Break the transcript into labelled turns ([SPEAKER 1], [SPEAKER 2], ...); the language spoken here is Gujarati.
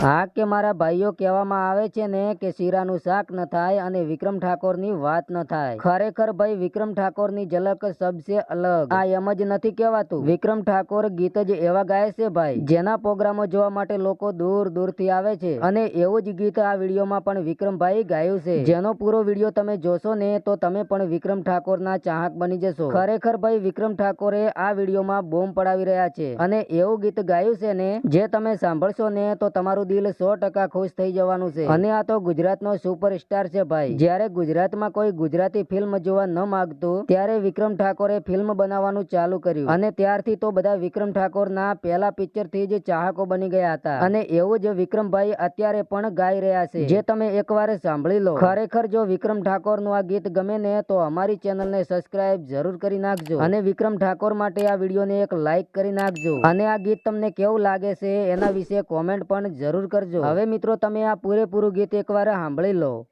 [SPEAKER 1] હા, કે મારા ભાઈઓ કહેવામાં આવે છે ને કે શીરાનું શાક ન થાય અને વિક્રમ ઠાકોરની વાત ન થાય. ખરેખર ભાઈ, વિક્રમ ઠાકોરની ઝલક સબસે અલગ. આ એમ જ નથી કહેવાતું. વિક્રમ ઠાકોર ગીત જ એવા ગાય છે ભાઈ, જેના પ્રોગ્રામો જોવા માટે લોકો દૂર દૂરથી આવે છે. અને એવું જ ગીત આ વિડીયોમાં પણ વિક્રમભાઈ ગાયું છે. જેનો પૂરો વીડિયો તમે જોશો ને, તો તમે પણ વિક્રમ ઠાકોરના ચાહક બની જશો. ખરેખર ભાઈ, વિક્રમ ઠાકોરે આ વિડીયોમાં બોમ્બ પડાવી રહ્યા છે. અને એવું ગીત ગાયું છે ને, જે તમે સાંભળશો ને, તો તમારું દિલ સો ટકા ખુશ થઈ જવાનું છે. અને આ તો ગુજરાતનો સુપરસ્ટાર છે ભાઈ. જ્યારે ગુજરાતમાં કોઈ ગુજરાતી ફિલ્મ જોવા ન માંગતું, ત્યારે વિક્રમ ઠાકોરે ફિલ્મ બનાવવાનું ચાલુ કર્યું. અને ત્યારથી તો બધા વિક્રમ ઠાકોરના પહેલા પિક્ચરથી જ ચાહકો બની ગયા હતા. અને એવું જ વિક્રમભાઈ અત્યારે પણ ગાઈ રહ્યા છે. જે તમે એકવાર સાંભળી લો. ખરેખર જો વિક્રમ ઠાકોરનું આ ગીત ગમે ને, તો અમારી ચેનલ ને સબસ્ક્રાઇબ જરૂર કરી નાખજો. અને વિક્રમ ઠાકોર માટે આ વિડીયોને એક લાઈક કરી નાખજો. અને આ ગીત તમને કેવું લાગે છે, એના વિશે કોમેન્ટ પણ જરૂર કરજો. હવે મિત્રો તમે આ પૂરેપૂરું ગીત એકવાર સાંભળી લો.